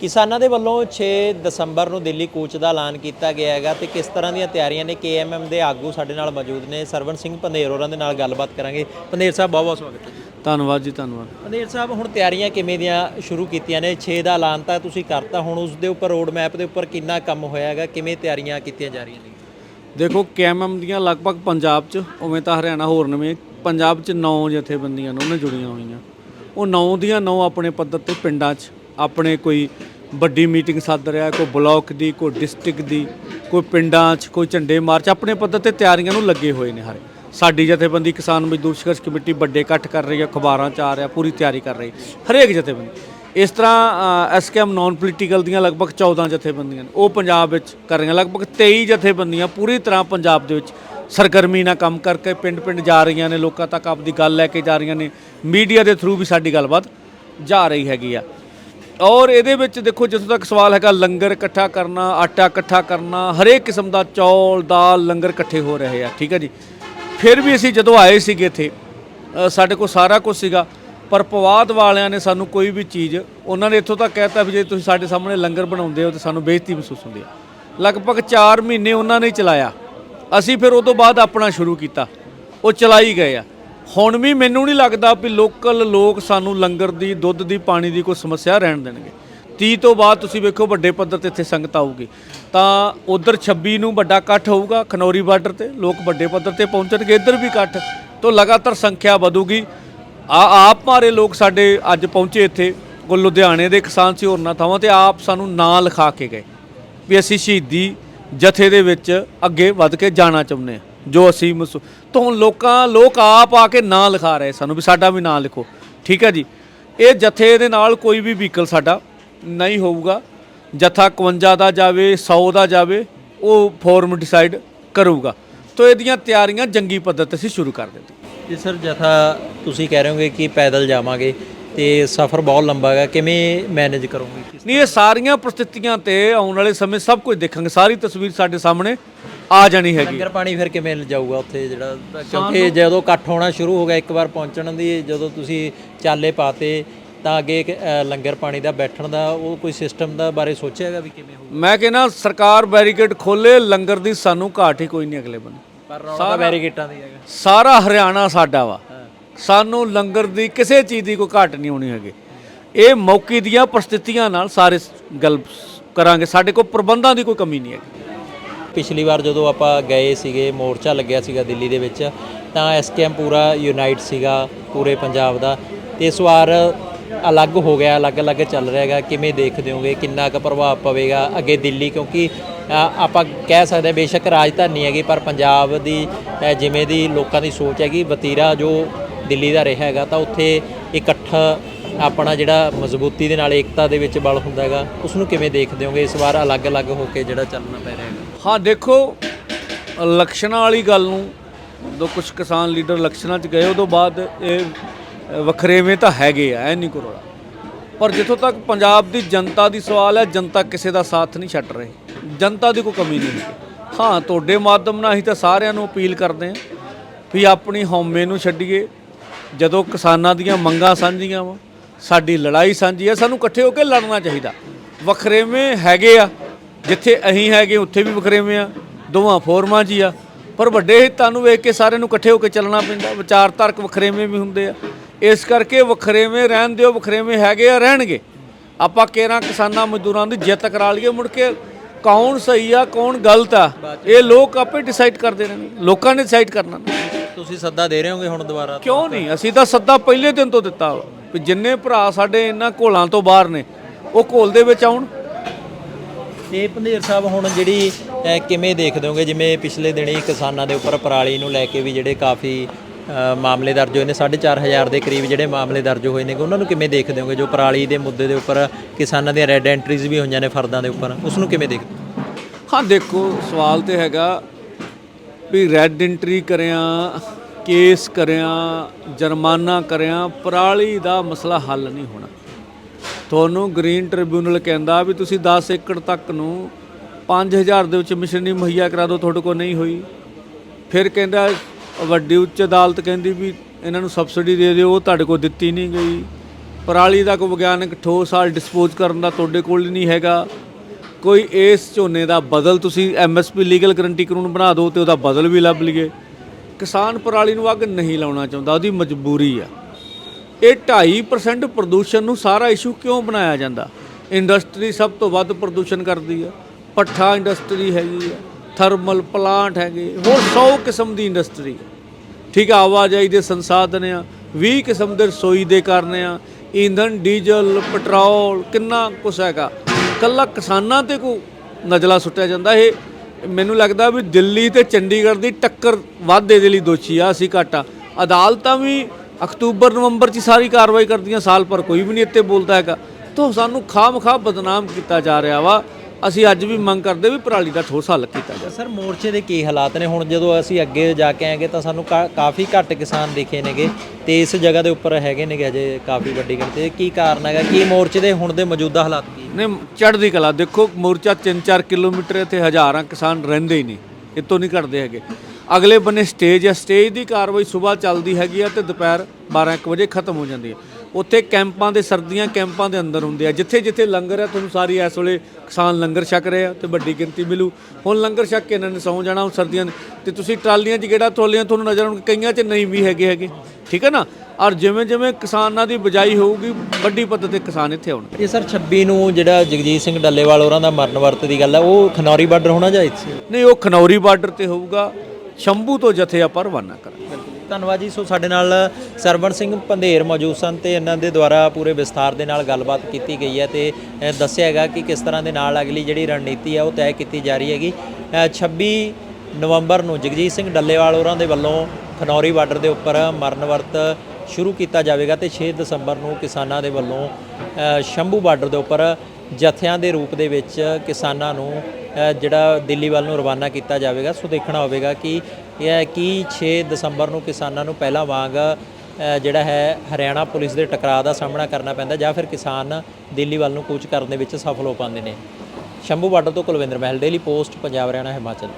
ਕਿਸਾਨਾਂ ਦੇ ਵੱਲੋਂ 6 ਦਸੰਬਰ ਨੂੰ ਦਿੱਲੀ ਕੂਚ ਦਾ ਐਲਾਨ ਕੀਤਾ ਗਿਆ ਹੈਗਾ ਤੇ ਕਿਸ ਤਰ੍ਹਾਂ ਦੀਆਂ ਤਿਆਰੀਆਂ ਨੇ? ਕੇਐਮਐਮ ਦੇ ਆਗੂ ਸਾਡੇ ਨਾਲ ਮੌਜੂਦ ਨੇ। ਸਰਵਨ ਸਿੰਘ ਪੰਧੇਰ ਹੋਰਾਂ ਦੇ ਨਾਲ ਗੱਲਬਾਤ ਕਰਾਂਗੇ। ਪੰਧੇਰ ਸਾਹਿਬ ਬਹੁਤ ਬਹੁਤ ਸਵਾਗਤ ਹੈ ਜੀ। ਧੰਨਵਾਦ ਜੀ ਧੰਨਵਾਦ। ਪੰਧੇਰ ਸਾਹਿਬ ਹੁਣ ਤਿਆਰੀਆਂ ਕਿਵੇਂ ਦੀਆਂ ਸ਼ੁਰੂ ਕੀਤੀਆਂ ਨੇ? 6 ਦਾ ਐਲਾਨ ਤਾਂ ਤੁਸੀਂ ਕਰਤਾ ਹੁਣ ਉਸ ਦੇ ਉੱਪਰ ਰੋਡ ਮੈਪ ਦੇ ਉੱਪਰ ਕਿੰਨਾ ਕੰਮ ਹੋਇਆ ਹੈਗਾ? ਕਿਵੇਂ ਤਿਆਰੀਆਂ ਕੀਤੀਆਂ ਜਾ ਰਹੀਆਂ ਨੇ? ਦੇਖੋ ਕੇਐਮਐਮ ਦੀਆਂ ਲਗਭਗ ਪੰਜਾਬ 'ਚ ਉਵੇਂ ਤਾਂ ਹਰਿਆਣਾ ਹੋਰ ਨਵੇਂ ਪੰਜਾਬ 'ਚ 9 ਜਥੇਬੰਦੀਆਂ ਨੇ ਉਹਨਾਂ ਜੁੜੀਆਂ ਹੋਈਆਂ। ਉਹ 9 ਦੀਆਂ 9 ਆਪਣੇ ਪੱਧਰ ਤੇ ਪਿੰਡਾਂ 'ਚ। ਆਪਣੇ ਕੋਈ ਵੱਡੀ ਮੀਟਿੰਗ ਸੱਦ ਰਿਹਾ, ਕੋਈ ਬਲਾਕ ਦੀ, ਕੋਈ ਡਿਸਟ੍ਰਿਕਟ ਦੀ, ਕੋਈ ਪਿੰਡਾਂ 'ਚ, ਕੋਈ ਝੰਡੇ ਮਾਰਚ ਆਪਣੇ ਪੱਧਰ ਤੇ ਤਿਆਰੀਆਂ ਨੂੰ ਲੱਗੇ ਹੋਏ ਨੇ ਹਰੇ। ਸਾਡੀ ਜਥੇਬੰਦੀ ਕਿਸਾਨ ਮਜ਼ਦੂਰ ਸੰਘਰਸ਼ ਕਮੇਟੀ ਵੱਡੇ ਇਕੱਠ ਕਰ ਰਹੀ ਹੈ, ਅਖਬਾਰਾਂ 'ਚ ਆ ਰਿਹਾ, ਪੂਰੀ ਤਿਆਰੀ ਕਰ ਰਹੀ। ਹਰੇਕ ਜਥੇਬੰਦੀ। ਇਸ ਤਰ੍ਹਾਂ ਐਸਕੇਐਮ ਨਾਨ ਪੋਲੀਟੀਕਲ ਦੀਆਂ ਲਗਭਗ 14 ਜਥੇਬੰਦੀਆਂ ਨੇ। ਉਹ ਪੰਜਾਬ ਵਿੱਚ ਕਰ ਰਹੀਆਂ, ਲਗਭਗ 23 ਜਥੇਬੰਦੀਆਂ ਪੂਰੀ ਤਰ੍ਹਾਂ ਪੰਜਾਬ ਦੇ ਵਿੱਚ ਸਰਗਰਮੀ ਨਾਲ ਕੰਮ ਕਰਕੇ ਪਿੰਡ-ਪਿੰਡ ਜਾ ਰਹੀਆਂ ਨੇ, ਲੋਕਾਂ ਤੱਕ ਆਪਦੀ ਗੱਲ ਲੈ ਕੇ ਜਾ ਰਹੀਆਂ ਨੇ। ਮੀਡੀਆ ਦੇ ਥਰੂ ਵੀ ਸਾਡੀ ਗੱਲਬਾਤ ਜਾ ਰਹੀ ਹੈਗੀ ਆ। ਔਰ ਇਹਦੇ ਵਿੱਚ ਦੇਖੋ ਜਿੱਥੋਂ ਤੱਕ ਸਵਾਲ ਹੈਗਾ, ਲੰਗਰ ਇਕੱਠਾ ਕਰਨਾ, ਆਟਾ ਇਕੱਠਾ ਕਰਨਾ, ਹਰੇਕ ਕਿਸਮ ਦਾ ਚੌਲ, ਦਾਲ, ਲੰਗਰ ਇਕੱਠੇ ਹੋ ਰਹੇ ਆ, ਠੀਕ ਹੈ ਜੀ। ਫਿਰ ਵੀ ਅਸੀਂ ਜਦੋਂ ਆਏ ਸੀਗੇ ਇੱਥੇ ਸਾਡੇ ਕੋਲ ਸਾਰਾ ਕੁਝ ਸੀਗਾ, ਪਰ ਪਵਾਦ ਵਾਲਿਆਂ ਨੇ ਸਾਨੂੰ ਕੋਈ ਵੀ ਚੀਜ਼, ਉਹਨਾਂ ਨੇ ਇੱਥੋਂ ਤੱਕ ਕਹਿਤਾ ਵੀ ਜੇ ਤੁਸੀਂ ਸਾਡੇ ਸਾਹਮਣੇ ਲੰਗਰ ਬਣਾਉਂਦੇ ਹੋ ਤਾਂ ਸਾਨੂੰ ਬੇਇੱਜ਼ਤੀ ਮਹਿਸੂਸ ਹੁੰਦੀ ਹੈ ਲਗਭਗ 4 ਮਹੀਨੇ ਉਹਨਾਂ ਨੇ ਚਲਾਇਆ। ਅਸੀਂ ਫਿਰ ਉਹ ਤੋਂ ਬਾਅਦ ਆਪਣਾ ਸ਼ੁਰੂ ਕੀਤਾ, ਉਹ ਚਲਾਈ ਗਏ ਆ। ਹੁਣ ਵੀ ਮੈਨੂੰ ਨਹੀਂ ਲੱਗਦਾ ਵੀ ਲੋਕਲ ਲੋਕ ਸਾਨੂੰ ਲੰਗਰ ਦੀ, ਦੁੱਧ ਦੀ, ਪਾਣੀ ਦੀ ਕੋਈ ਸਮੱਸਿਆ ਰਹਿਣ ਦੇਣਗੇ। 30 ਤੋਂ ਬਾਅਦ ਤੁਸੀਂ ਵੇਖੋ ਵੱਡੇ ਪੱਧਰ ਤੇ ਇੱਥੇ ਸੰਗਤ ਆਊਗੀ। ਤਾਂ ਉਧਰ 26 ਨੂੰ ਵੱਡਾ ਇਕੱਠ ਹੋਊਗਾ ਖਨੌਰੀ ਬਾਰਡਰ ਤੇ, ਲੋਕ ਵੱਡੇ ਪੱਧਰ ਤੇ ਪਹੁੰਚਣਗੇ, ਇੱਧਰ ਵੀ ਇਕੱਠ। ਤੋਂ ਲਗਾਤਾਰ ਸੰਖਿਆ ਵਧੂਗੀ। ਆ, ਆਪ ਮਾਰੇ ਲੋਕ ਸਾਡੇ ਅੱਜ ਪਹੁੰਚੇ ਇੱਥੇ, ਕੋਈ ਲੁਧਿਆਣੇ ਦੇ ਕਿਸਾਨ ਸੀ, ਹੋਰਨਾਂ ਥਾਵਾਂ ਤੇ ਆਪ ਸਾਨੂੰ ਨਾਂ ਲਿਖਾ ਕੇ ਗਏ। ਵੀ ਅਸੀਂ ਸ਼ਹੀਦੀ ਜਥੇ ਦੇ ਵਿੱਚ ਅੱਗੇ ਵੱਧ ਕੇ ਜਾਣਾ ਚਾਹੁੰਦੇ ਹਾਂ। ਜੋ ਅਸੀਂ ਮਹਿਸੂ- ਤਾਂ ਹੁਣ ਲੋਕਾਂ ਲੋਕ ਆਪ ਆ ਕੇ ਨਾਂ ਲਿਖਾ ਰਹੇ ਸਾਨੂੰ ਵੀ ਸਾਡਾ ਵੀ ਨਾਂ ਲਿਖੋ। ਠੀਕ ਹੈ ਜੀ? ਇਹ ਜਥੇ ਦੇ ਨਾਲ ਕੋਈ ਵੀ ਵਹੀਕਲ ਸਾਡਾ ਨਹੀਂ ਹੋਊਗਾ। ਜਥਾ 51 ਦਾ ਜਾਵੇ 100 ਦਾ ਜਾਵੇ ਉਹ ਫੋਰਮ ਡਿਸਾਈਡ ਕਰੂਗਾ। ਤਾਂ ਇਹਦੀਆਂ ਤਿਆਰੀਆਂ ਜੰਗੀ ਪੱਧਰ ਤੇ ਅਸੀਂ ਸ਼ੁਰੂ ਕਰ ਦਿੱਤੀ ਜੀ ਸਰ ਜਥਾ ਤੁਸੀਂ ਕਹਿ ਰਹੇ ਹੋਗੇ ਕਿ ਪੈਦਲ ਜਾਵਾਂਗੇ ਤੇ ਸਫ਼ਰ ਬਹੁਤ ਲੰਬਾ ਹੈਗਾ ਕਿਵੇਂ ਮੈਨੇਜ ਕਰੋਗੇ? ਨਹੀਂ ਇਹ ਸਾਰੀਆਂ ਪ੍ਰਸਥਿਤੀਆਂ ਤੇ ਆਉਣ ਵਾਲੇ ਸਮੇਂ ਸਭ ਕੁਝ ਦੇਖਾਂਗੇ। ਸਾਰੀ ਤਸਵੀਰ ਸਾਡੇ ਸਾਹਮਣੇ ਆ ਜਾਣੀ ਹੈਗੀ। ਲੰਗਰ ਪਾਣੀ ਫਿਰ ਕਿਵੇਂ ਜਾਊਗਾ ਉੱਥੇ ਜਿਹੜਾ ਕਿਉਂਕਿ ਜਦੋਂ ਇਕੱਠ ਹੋਣਾ ਸ਼ੁਰੂ ਹੋ ਗਿਆ ਇੱਕ ਵਾਰ ਪਹੁੰਚਣ ਦੀ ਜਦੋਂ ਤੁਸੀਂ ਚਾਲੇ ਪਾਤੇ ਤਾਂ ਅੱਗੇ ਇੱਕ, ਅ, ਲੰਗਰ ਪਾਣੀ ਦਾ ਬੈਠਣ ਦਾ ਉਹ ਕੋਈ ਸਿਸਟਮ ਦਾ ਬਾਰੇ ਸੋਚਿਆਗਾ ਵੀ ਕਿਵੇਂ ਹੋਊਗਾ? ਮੈਂ ਕਹਿੰਦਾ ਸਰਕਾਰ ਬੈਰੀਕੇਡ ਖੋਲੇ ਲੰਗਰ ਦੀ ਸਾਨੂੰ ਘਾਟ ਹੀ ਕੋਈ ਨਹੀਂ ਅਗਲੇ ਬੰਨੇ ਪਰ ਰੌਣਕ ਬੈਰੀਗੇਟਾਂ ਦੀ ਹੈਗਾ। ਸਾਰਾ ਹਰਿਆਣਾ ਸਾਡਾ ਵਾ। ਸਾਨੂੰ ਲੰਗਰ ਦੀ ਕਿਸੇ ਚੀਜ਼ ਦੀ ਕੋਈ ਘਾਟ ਨਹੀਂ ਹੋਣੀ ਹੈਗੀ। ਇਹ ਮੌਕੇ ਦੀਆਂ ਪ੍ਰਸਥਿਤੀਆਂ ਨਾਲ ਸਾਰੇ ਸ- ਗੱਲ ਸ- ਕਰਾਂਗੇ। ਸਾਡੇ ਕੋਲ ਪ੍ਰਬੰਧਾਂ ਦੀ ਕੋਈ ਕਮੀ ਨਹੀਂ ਹੈਗੀ। ਪਿਛਲੀ ਵਾਰ ਜਦੋਂ ਆਪਾਂ ਗਏ ਸੀਗੇ, ਮੋਰਚਾ ਲੱਗਿਆ ਸੀਗਾ ਦਿੱਲੀ ਦੇ ਵਿੱਚ, ਤਾਂ ਐਸਕੇਐਮ ਪੂਰਾ ਯੂਨਾਈਟ ਸੀਗਾ, ਪੂਰੇ ਪੰਜਾਬ ਦਾ। ਤੇ ਇਸ ਵਾਰ ਅਲੱਗ ਹੋ ਗਿਆ, ਅਲੱਗ-ਅਲੱਗ ਚੱਲ ਰਿਹਾ ਹੈਗਾ। ਕਿਵੇਂ ਦੇਖਦੇ ਹੋਗੇ, ਕਿੰਨਾ ਕੁ ਪ੍ਰਭਾਵ ਪਵੇਗਾ ਅੱਗੇ ਦਿੱਲੀ? ਕਿਉਂਕਿ ਆਪਾਂ ਕਹਿ ਸਕਦੇ ਹਾਂ ਬੇਸ਼ੱਕ ਰਾਜਧਾਨੀ ਹੈਗੀ, ਪਰ ਪੰਜਾਬ ਦੀ ਜਿਵੇਂ ਦੀ ਲੋਕਾਂ ਦੀ ਸੋਚ ਹੈਗੀ, ਵਤੀਰਾ ਜੋ ਦਿੱਲੀ ਦਾ ਰਿਹਾ ਹੈਗਾ, ਤਾਂ ਉੱਥੇ ਇਕੱਠ ਆਪਣਾ ਜਿਹੜਾ ਮਜ਼ਬੂਤੀ ਦੇ ਨਾਲ ਏਕਤਾ ਦੇ ਵਿੱਚ ਬਲ ਹੁੰਦਾ ਹੈਗਾ। ਉਸ ਨੂੰ ਕਿਵੇਂ ਦੇਖਦੇ ਹੋਗੇ? ਇਸ ਵਾਰ ਅਲੱਗ-ਅਲੱਗ ਹੋ ਕੇ ਜਿਹੜਾ ਚੱਲਣਾ ਪੈ ਰਿਹਾ ਹਾਂ, ਦੇਖੋ ਇਲੈਕਸ਼ਨਾਂ ਵਾਲੀ ਗੱਲ ਨੂੰ ਜਦੋਂ ਕੁਝ ਕਿਸਾਨ ਲੀਡਰ ਇਲੈਕਸ਼ਨਾਂ 'ਚ ਗਏ, ਉਦੋਂ ਬਾਅਦ ਇਹ ਵਖਰੇਵੇਂ ਤਾਂ ਹੈਗੇ ਆ, ਐ ਨਹੀਂ ਕਰੋੜਾ ਪਰ ਜਿੱਥੋਂ ਤੱਕ ਪੰਜਾਬ ਦੀ ਜਨਤਾ ਦੀ ਸਵਾਲ ਹੈ, ਜਨਤਾ ਕਿਸੇ ਦਾ ਸਾਥ ਨਹੀਂ ਛੱਡ ਰਹੀ। ਜਨਤਾ ਦੀ ਕੋਈ ਕਮੀ ਨਹੀਂ ਹਾਂ। ਤੁਹਾਡੇ ਮਾਧਿਅਮ ਨਾਲ ਅਸੀਂ ਤਾਂ ਸਾਰਿਆਂ ਨੂੰ ਅਪੀਲ ਕਰਦੇ ਹਾਂ ਵੀ ਆਪਣੀ ਹਉਮੈ ਨੂੰ ਛੱਡੀਏ। ਜਦੋਂ ਕਿਸਾਨਾਂ ਦੀਆਂ ਮੰਗਾਂ ਸਾਂਝੀਆਂ ਵਾ, ਸਾਡੀ ਲੜਾਈ ਸਾਂਝੀ ਹੈ, ਸਾਨੂੰ ਇਕੱਠੇ ਹੋ ਕੇ ਲੜਨਾ ਚਾਹੀਦਾ। ਵਖਰੇਵੇਂ ਹੈਗੇ ਆ। ਜਿੱਥੇ ਅਸੀਂ ਹੈਗੇ ਉੱਥੇ ਵੀ ਵਖਰੇਵੇਂ ਆ ਦੋਵਾਂ ਫੋਰਮਾਂ 'ਚ ਹੀ ਆ। ਪਰ ਵੱਡੇ ਹਿੱਤਾਂ ਨੂੰ ਵੇਖ ਕੇ ਸਾਰਿਆਂ ਨੂੰ ਇਕੱਠੇ ਹੋ ਕੇ ਚੱਲਣਾ ਪੈਂਦਾ ਵਿਚਾਰਧਾਰਕ ਵਖਰੇਵੇਂ ਵੀ ਹੁੰਦੇ ਆ। ਇਸ ਕਰਕੇ ਵਖਰੇਵੇਂ ਰਹਿਣ ਦਿਓ ਵਖਰੇਵੇਂ ਹੈਗੇ ਆ ਰਹਿਣਗੇ। ਆਪਾਂ ਕੇਰਾਂ ਕਿਸਾਨਾਂ ਮਜ਼ਦੂਰਾਂ ਦੀ ਜਿੱਤ ਕਰਾ ਲਈਏ ਮੁੜ ਕੇ। ਕੌਣ ਸਹੀ ਆ ਕੌਣ ਗਲਤ ਆ ਇਹ ਲੋਕ ਆਪੇ ਡਿਸਾਈਡ ਕਰਦੇ ਨੇ ਲੋਕਾਂ ਨੇ ਡਿਸਾਈਡ ਕਰਨਾ ਤੁਸੀਂ ਸੱਦਾ ਦੇ ਰਹੇ ਹੋਗੇ ਹੁਣ ਦੁਬਾਰਾ? ਕਿਉਂ ਨਹੀਂ? ਅਸੀਂ ਤਾਂ ਸੱਦਾ ਪਹਿਲੇ ਦਿਨ ਤੋਂ ਦਿੱਤਾ ਵੀ ਜਿੰਨੇ ਭਰਾ ਸਾਡੇ ਇਹਨਾਂ ਘੋਲਾਂ ਤੋਂ ਬਾਹਰ ਨੇ ਉਹ ਘੋਲ ਦੇ ਵਿੱਚ ਆਉਣ। ਤੇ ਪੰਧੇਰ ਸਾਹਿਬ, ਹੁਣ ਜਿਹੜੀ ਕਿਵੇਂ ਦੇਖਦੇ ਹੋਗੇ? ਜਿਵੇਂ ਪਿਛਲੇ ਦਿਨੀ ਕਿਸਾਨਾਂ ਦੇ ਉੱਪਰ ਪਰਾਲੀ ਨੂੰ ਲੈ ਕੇ ਵੀ ਜਿਹੜੇ ਕਾਫੀ ਮਾਮਲੇ ਦਰਜ ਹੋਏ ਨੇ 4500 ਦੇ ਕਰੀਬ ਜਿਹੜੇ ਮਾਮਲੇ ਦਰਜ ਹੋਏ ਨੇ, ਉਹਨਾਂ ਨੂੰ ਕਿਵੇਂ ਦੇਖਦੇ ਹੋਗੇ? ਜੋ ਪਰਾਲੀ ਦੇ ਮੁੱਦੇ ਦੇ ਉੱਪਰ ਕਿਸਾਨਾਂ ਦੀਆਂ ਰੈੱਡ ਐਂਟਰੀਜ਼ ਵੀ ਹੋਈਆਂ ਨੇ ਫਰਦਾਂ ਦੇ ਉੱਪਰ, ਉਸ ਨੂੰ ਕਿਵੇਂ ਦੇਖਦੇ ਹਾਂ, ਦੇਖੋ, ਸਵਾਲ ਤੇ ਹੈਗਾ ਵੀ ਰੈੱਡ ਐਂਟਰੀ ਕਰਿਆ, ਕੇਸ ਕਰਿਆ, ਜੁਰਮਾਨਾ ਕਰਿਆ, ਪਰਾਲੀ ਦਾ ਮਸਲਾ ਹੱਲ ਨਹੀਂ ਹੋਣਾ। ਤੁਹਾਨੂੰ ਗ੍ਰੀਨ ਟ੍ਰਿਬਿਊਨਲ ਕਹਿੰਦਾ ਵੀ ਤੁਸੀਂ 10 ਏਕੜ ਤੱਕ ਨੂੰ 5000 ਦੇ ਵਿੱਚ ਮਸ਼ੀਨਰੀ ਮੁਹੱਈਆ ਕਰਾ ਦਿਓ, ਤੁਹਾਡੇ ਕੋਲ ਨਹੀਂ ਹੋਈ। ਫਿਰ ਕਹਿੰਦਾ, ਵੱਡੀ ਉੱਚ ਅਦਾਲਤ ਕਹਿੰਦੀ ਵੀ ਇਹਨਾਂ ਨੂੰ ਸਬਸਿਡੀ ਦੇ ਦਿਓ, ਉਹ ਤੁਹਾਡੇ ਕੋਲ ਦਿੱਤੀ ਨਹੀਂ ਗਈ। ਪਰਾਲੀ ਦਾ ਕੋਈ ਵਿਗਿਆਨਕ ਠੋਸ ਹਾਲ ਡਿਸਪੋਜ਼ ਕਰਨ ਦਾ ਤੁਹਾਡੇ ਕੋਲ ਨਹੀਂ ਹੈਗਾ। ਕੋਈ ਇਸ ਝੋਨੇ ਦਾ ਬਦਲ ਤੁਸੀਂ ਐਮਐਸਪੀ ਲੀਗਲ ਗਰੰਟੀ ਕਾਨੂੰਨ ਬਣਾ ਦਿਓ ਤੇ ਉਹਦਾ ਬਦਲ ਵੀ ਲੱਭ ਲਈਏ। ਕਿਸਾਨ ਪਰਾਲੀ ਨੂੰ ਅੱਗ ਨਹੀਂ ਲਾਉਣਾ ਚਾਹੁੰਦਾ, ਉਹਦੀ ਮਜਬੂਰੀ ਆ। ਇਹ 2.5% ਪ੍ਰਦੂਸ਼ਣ ਨੂੰ ਸਾਰਾ ਇਸ਼ੂ ਕਿਉਂ ਬਣਾਇਆ ਜਾਂਦਾ? ਇੰਡਸਟਰੀ ਸਭ ਤੋਂ ਵੱਧ ਪ੍ਰਦੂਸ਼ਣ ਕਰਦੀ ਆ। ਪੱਠਾ ਇੰਡਸਟਰੀ ਹੈਗੀ ਆ ਥਰਮਲ ਪਲਾਂਟ ਹੈਗੇ, ਹੋਰ 100 ਕਿਸਮ ਦੀ ਇੰਡਸਟਰੀ ਠੀਕ ਆ, ਆਵਾਜਾਈ ਦੇ ਸੰਸਾਧਨ ਆ 20 ਕਿਸਮ ਦੇ ਰਸੋਈ ਦੇ ਕਾਰਨ ਆ ਈਂਧਨ ਡੀਜ਼ਲ, ਪੈਟਰੋਲ, ਕਿੰਨਾ ਕੁਛ ਹੈਗਾ। ਕੱਲਾ ਕਿਸਾਨਾਂ ਤੇ ਕੋ ਨਜ਼ਲਾ ਸੁੱਟਿਆ ਜਾਂਦਾ। ਇਹ ਮੈਨੂੰ ਲੱਗਦਾ ਵੀ ਦਿੱਲੀ ਤੇ ਚੰਡੀਗੜ੍ਹ ਦੀ ਟੱਕਰ ਵਾਧੇ ਦੇ ਲਈ ਦੋਸ਼ੀ ਆ, ਅਸੀਂ ਘਾਟਾ ਅਦਾਲਤਾਂ ਵੀ ਅਕਤੂਬਰ ਨਵੰਬਰ 'ਚ ਸਾਰੀ ਕਾਰਵਾਈ ਕਰਦੀਆਂ ਸਾਲ ਪਰ ਕੋਈ ਵੀ ਨਹੀਂ ਇੱਥੇ ਬੋਲਦਾ ਹੈਗਾ। ਤਾਂ ਸਾਨੂੰ ਖਾਮ-ਖਾ ਬਦਨਾਮ ਕੀਤਾ ਜਾ ਰਿਹਾ ਵਾ। ਅਸੀਂ ਅੱਜ ਵੀ ਮੰਗ ਕਰਦੇ ਵੀ ਪਰਾਲੀ ਦਾ ਠੋਸ ਹੱਲ ਕੀਤਾ ਜਾਵੇ। ਸਰ ਮੋਰਚੇ ਦੇ ਕੀ ਹਾਲਾਤ ਨੇ? ਹੁਣ ਜਦੋਂ ਅਸੀਂ ਅੱਗੇ ਜਾ ਕੇ ਆਏਗੇ ਤਾਂ ਸਾਨੂੰ ਕਾਫੀ ਘੱਟ ਕਿਸਾਨ ਦਿਖੇ ਨੇਗੇ ਤੇ ਇਸ ਜਗ੍ਹਾ ਦੇ ਉੱਪਰ ਹੈਗੇ ਨੇਗੇ ਅਜੇ ਕਾਫੀ ਵੱਡੀ ਗਿਣਤੀ। ਕੀ ਕਾਰਨ ਹੈਗਾ? ਕੀ ਮੋਰਚੇ ਦੇ ਹੁਣ ਦੇ ਮੌਜੂਦਾ ਹਾਲਾਤ ਕੀ ਨੇ? ਚੜ੍ਹਦੀ ਕਲਾ ਦੇਖੋ ਮੋਰਚਾ 3-4 ਕਿਲੋਮੀਟਰ ਇੱਥੇ ਹਜ਼ਾਰਾਂ ਕਿਸਾਨ ਰਹਿੰਦੇ ਹੀ ਨਹੀਂ। ਇਤੋਂ ਨਹੀਂ ਘਟਦੇ ਹੈਗੇ। ਅਗਲੇ ਬੰਨੇ ਸਟੇਜ ਹੈ ਸਟੇਜ ਦੀ ਕਾਰਵਾਈ ਸਵੇਰ ਚੱਲਦੀ ਹੈਗੀ ਆ ਤੇ ਦੁਪਹਿਰ 12-1 ਵਜੇ ਖਤਮ ਹੋ ਜਾਂਦੀ ਹੈ। ਉੱਥੇ ਕੈਂਪਾਂ ਦੇ ਸਰਦੀਆਂ ਕੈਂਪਾਂ ਦੇ ਅੰਦਰ ਹੁੰਦੇ ਆ। ਜਿੱਥੇ ਜਿੱਥੇ ਲੰਗਰ ਹੈ ਤੁਹਾਨੂੰ ਸਾਰੀ ਇਸ ਵੇਲੇ ਕਿਸਾਨ ਲੰਗਰ ਛਕ ਰਹੇ ਆ ਤੇ ਵੱਡੀ ਗਿਣਤੀ ਮਿਲੂ। ਹੁਣ ਲੰਗਰ ਛਕ ਕੇ ਇਹਨਾਂ ਨੇ ਸੌਂ ਜਾਣਾ ਹੁਣ ਸਰਦੀਆਂ ਤੇ ਤੁਸੀਂ ਟਰਾਲੀਆਂ 'ਚ ਗੇੜਾ ਟਰਾਲੀਆਂ ਤੁਹਾਨੂੰ ਨਜ਼ਰ ਆਉਣ ਕਈਆਂ 'ਚ ਨਹੀਂ ਵੀ ਹੈਗੇ ਹੈਗੇ। ਠੀਕ ਹੈ ਨਾ? ਔਰ ਜਿਵੇਂ ਜਿਵੇਂ ਕਿਸਾਨਾਂ ਦੀ ਬਜਾਈ ਹੋਊਗੀ ਵੱਡੀ ਪੱਧਰ ਤੇ ਕਿਸਾਨ ਇੱਥੇ ਆਉਣਗੇ। ਇਹ ਸਰ 26 ਨੂੰ ਜਿਹੜਾ ਜਗਜੀਤ ਸਿੰਘ ਡੱਲੇਵਾਲ ਹੋਰਾਂ ਦਾ ਮਰਨ ਵਰਤ ਦੀ ਗੱਲ ਹੈ ਉਹ ਖਨੌਰੀ ਬਾਰਡਰ ਹੋਣਾ ਚਾਹੀਦਾ ਸੀ ਨਹੀਂ ਉਹ ਖਨੌਰੀ ਬਾਰਡਰ ਤੇ ਹੋਊਗਾ। ਸ਼ੰਭੂ ਤੋਂ ਜਥੇ ਆਪਾਂ ਰਵਾਨਾ ਕਰਾਂਗੇ ਧੰਨਵਾਦ ਜੀ। ਸੋ ਸਾਡੇ ਨਾਲ ਸਰਵਣ ਸਿੰਘ ਪੰਧੇਰ ਮੌਜੂਦ ਸਨ ਤੇ ਇਹਨਾਂ ਦੇ ਦੁਆਰਾ ਪੂਰੇ ਵਿਸਥਾਰ ਦੇ ਨਾਲ ਗੱਲਬਾਤ ਕੀਤੀ ਗਈ ਹੈ ਤੇ ਦੱਸਿਆ ਹੈਗਾ ਕਿ ਕਿਸ ਤਰ੍ਹਾਂ ਦੇ ਨਾਲ ਅਗਲੀ ਜਿਹੜੀ ਰਣਨੀਤੀ ਹੈ ਉਹ ਤੈਅ ਕੀਤੀ ਜਾ ਰਹੀ ਹੈਗੀ। ਅ, 26 ਨਵੰਬਰ ਨੂੰ ਜਗਜੀਤ ਸਿੰਘ ਡੱਲੇਵਾਲ ਹੋਰਾਂ ਦੇ ਵੱਲੋਂ ਖਨੌਰੀ ਬਾਰਡਰ ਦੇ ਉੱਪਰ ਮਰਨ ਵਰਤ ਸ਼ੁਰੂ ਕੀਤਾ ਜਾਵੇਗਾ ਤੇ 6 ਦਸੰਬਰ ਨੂੰ ਕਿਸਾਨਾਂ ਦੇ ਵੱਲੋਂ ਸ਼ੰਭੂ ਬਾਰਡਰ ਦੇ ਉੱਪਰ ਜਥਿਆਂ ਦੇ ਰੂਪ ਦੇ ਵਿੱਚ ਕਿਸਾਨਾਂ ਨੂੰ ਜਿਹੜਾ ਦਿੱਲੀ ਵੱਲ ਨੂੰ ਰਵਾਨਾ ਕੀਤਾ ਜਾਵੇਗਾ, ਸੋ ਦੇਖਣਾ ਹੋਵੇਗਾ ਕਿ ਇਹ ਕੀ 6 ਦਸੰਬਰ ਨੂੰ ਕਿਸਾਨਾਂ ਨੂੰ ਪਹਿਲਾਂ ਵਾਂਗ ਜਿਹੜਾ ਹੈ ਹਰਿਆਣਾ ਪੁਲਿਸ ਦੇ ਟਕਰਾਅ ਦਾ ਸਾਹਮਣਾ ਕਰਨਾ ਪੈਂਦਾ, ਜਾਂ ਫਿਰ ਕਿਸਾਨ ਦਿੱਲੀ ਵੱਲ ਨੂੰ ਕੂਚ ਕਰਨ ਦੇ ਵਿੱਚ ਸਫਲ ਹੋ ਪਾਉਂਦੇ ਨੇ। ਸ਼ੰਭੂ ਬਾਰਡਰ ਤੋਂ ਕੁਲਵਿੰਦਰ ਮਹਿਲ, ਡੇਲੀ ਪੋਸਟ, ਪੰਜਾਬ, ਹਰਿਆਣਾ, ਹਿਮਾਚਲ।